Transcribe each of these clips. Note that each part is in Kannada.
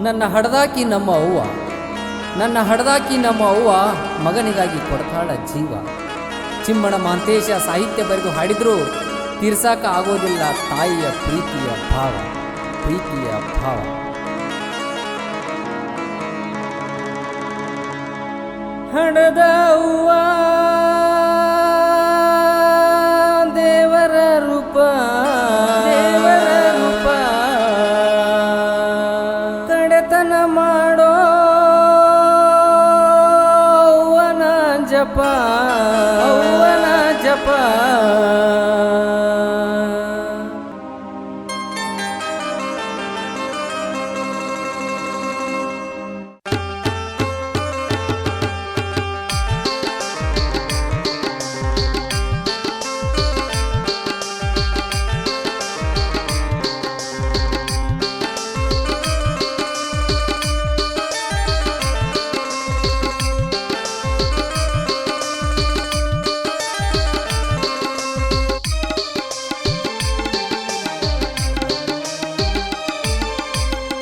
ನನ್ನ ಹಡದಾಕಿ ನಮ್ಮ ಅವ್ವ. ನನ್ನ ಹಡದಾಕಿ ನಮ್ಮ ಅವ್ವ ಮಗನಿಗಾಗಿ ಕೊಡ್ತಾಳ ಜೀವ. ಚಿಮ್ಮಣ ಮಾಂತೇಶ ಸಾಹಿತ್ಯ ಬರೆದು ಹಾಡಿದ್ರು, ತೀರ್ಸಾಕ ಆಗೋದಿಲ್ಲ ತಾಯಿಯ ಪ್ರೀತಿಯ ಭಾವ ಪ್ರೀತಿಯ ಭಾವ. ಹಣದ ಕಡೆತನ ಮಾಡೋ ಅವ್ವನ ಜಪ ಅವ್ವನ ಜಪ.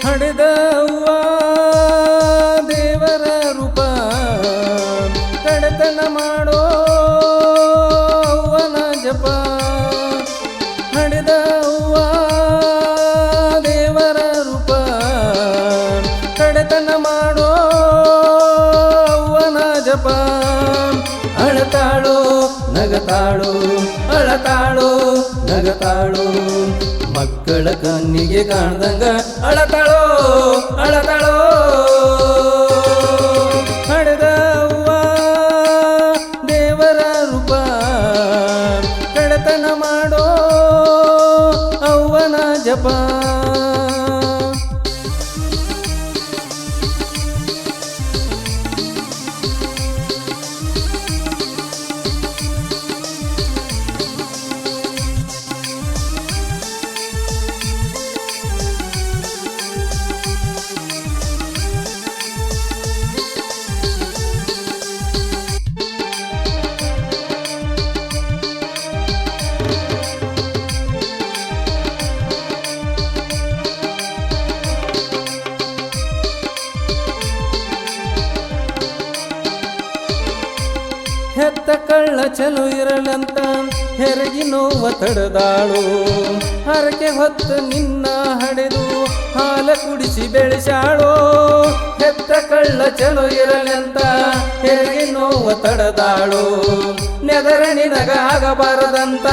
ಹಡೆದವ್ವ ದೇವರ ರೂಪ. ಕಡೆತನ ಮಾಡೋ ಅವ್ವನ ಜಪ. ಹಡೆದವ್ವ ದೇವರ ರೂಪ. ಕಡೆತನ ಮಾಡೋ ಅವ್ವನ ಜಪ. ಅಳತಾಳೋ, ನಗತಾಳೋ, ಅಳತಾಳೋ ನಗತಾಳೋ ಮಕ್ಕಳ ಕಣ್ಣಿಗೆ ಕಾಣ್ದಂಗ ಅಳತಾಳೋ ಅಳತಾಳೋ. ಹಡೆದವ್ವ ದೇವರ ರೂಪ. ಕಡತನ ಮಾಡೋ ಅವ್ವನ ಜಪ. ಹೆತ್ತ ಕಳ್ಳ ಚಲು ಇರಲಂತ ಹೆರಗಿ ನೋವ ಹರಕೆ ಹೊತ್ತು ನಿನ್ನ ಹಡೆದು ಹಾಲ ಕುಡಿಸಿ ಬೆಳೆಸಾಳೋ. ಹೆತ್ತ ಕಳ್ಳ ಚಲು ಇರಲಂತ ಹೆರಗಿ ನೋವ ತಡದಾಳು. ನೆದರ ನಿನಗಾಗಬಾರದಂತ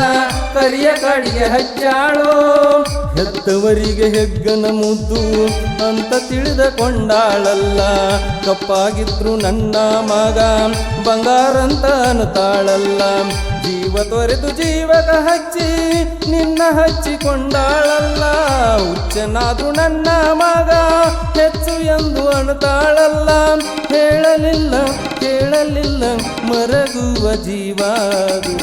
ಕರಿಯ ಕಡಿಗೆ ಹಚ್ಚಾಳೋ. ಹೆತ್ತವರಿಗೆ ಹೆಗ್ಗನ ಮುದ್ದು ಅಂತ ತಿಳಿದುಕೊಂಡಾಳಲ್ಲ ಕಪ್ಪಾಗಿದ್ರು ನನ್ನ ಮಗ, ಬಂಗಾರಂತ ಅನ್ನತಾಳಲ್ಲ ಜೀವ ತೊರೆದು ಜೀವದ ಹಚ್ಚಿ ನಿನ್ನ ಹಚ್ಚಿಕೊಂಡಾಳಲ್ಲ ಹುಚ್ಚನಾದ್ರು ನನ್ನ ಮಗ, ಹೆಚ್ಚು ಎಂದು ಅಣತಾಳಲ್ಲ. ಹೇಳಲಿಲ್ಲ, ಕೇಳಲಿಲ್ಲ, ಮರಗುವ ಜೀವ ಅದು.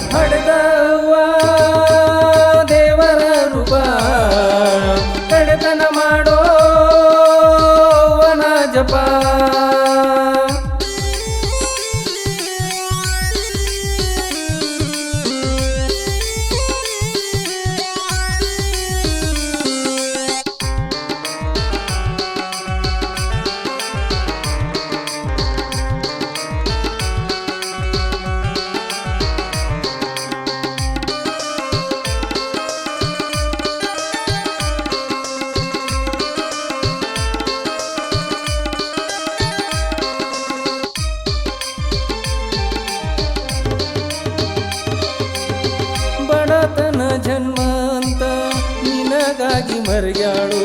ಮರ್ಯಾಳು.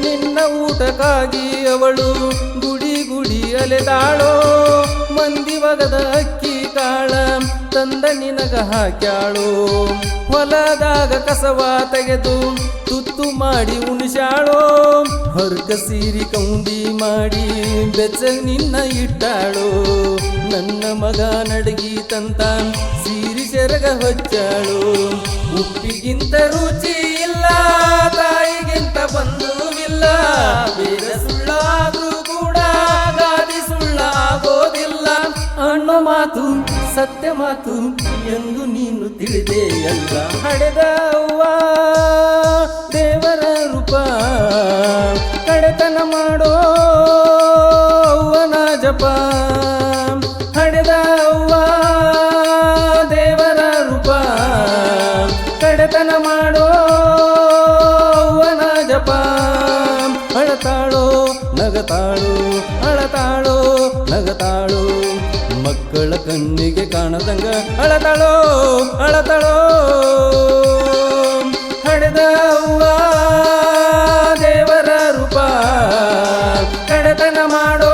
ನಿನ್ನ ಊಟಕ್ಕಾಗಿ ಅವಳು ಗುಡಿ ಗುಡಿ ಅಲೆದಾಳೋ. ಮಂದಿ ಒಗದ ಅಕ್ಕಿ ಕಾಳ ತಂದ ನಿನಗ ಹಾಕ್ಯಾಳು. ಹೊಲದಾಗ ಕಸವ ತೆಗೆದು ತುತ್ತು ಮಾಡಿ ಉಣಿಸಾಳೋ ಹೊರ್ಗ ಸೀರಿ ಕೌಂಡಿ ಮಾಡಿ ಬೆಚ್ಚ ನಿನ್ನ ಇಟ್ಟಾಳು. ನನ್ನ ಮಗ ನಡಗಿ ತಂತ ಸೀರಿ ಹೊಚ್ಚಳು. ಉಪ್ಪಿಗಿಂತ ರುಚಿ ಇಲ್ಲ, ತಾಯಿಗಿಂತ ಬಂಧುವಿಲ್ಲ. ಬೇಗ ಸುಳ್ಳಾದ್ರೂ ಕೂಡ ಗಾದಿ ಸುಳ್ಳಾಗೋದಿಲ್ಲ. ಅಣ್ಣ ಮಾತು, ಸತ್ಯ ಮಾತು ಎಂದು ನೀನು ತಿಳಿದೆಯಲ್ಲ. ಹಡೆದವ್ವ ದೇವರ ರೂಪ. ಕಡೆತನ ಮಾಡೋ ಅವ್ವನ ಜಪ. ಭಜನ ಮಾಡೋ ಜಪ ಅಳತಾಳೋ, ನಗತಾಳು ಅಳತಾಳೋ, ನಗತಾಳು. ಮಕ್ಕಳ ಕಣ್ಣಿಗೆ ಕಾಣದಂಗ ಅಳತಾಳೋ ಅಳತಾಳೋ. ಹಡೆದ ದೇವರ ರೂಪ. ಕಡೆತನ ಮಾಡೋ